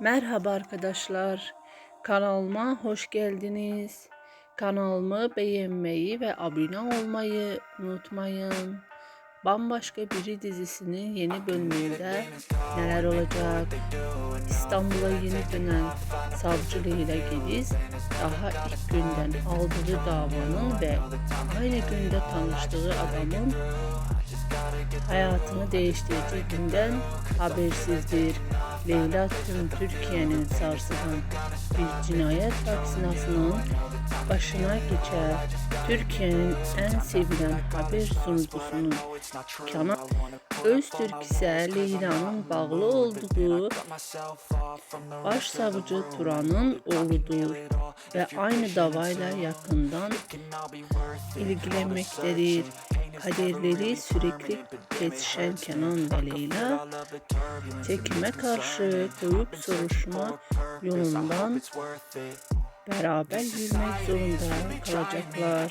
Merhaba arkadaşlar. Kanalıma hoş geldiniz. Kanalımı beğenmeyi ve abone olmayı unutmayın. Bambaşka Biri dizisinin yeni bölümünde neler olacak? İstanbul'a yeni dönen savcı Leyla Gediz daha ilk günden aldığı davanın ve aynı günde tanıştığı adamın hayatını değiştireceği günden habersizdir. Leyla tüm Türkiye'nin sarsılan bir cinayet vaksinasının başına geçer. Türkiye'nin en sevilen haber sunucusunun Kenan Öztürk ise Leyla'nın bağlı olduğu Başsavcı Turan'ın oğludur ve aynı davayla yakından ilgilenmektedir. Kaderleri sürekli kesişen Kenan ve Leyla çekime karşı koyup soruşma yolundan beraber yürümek zorunda kalacaklar.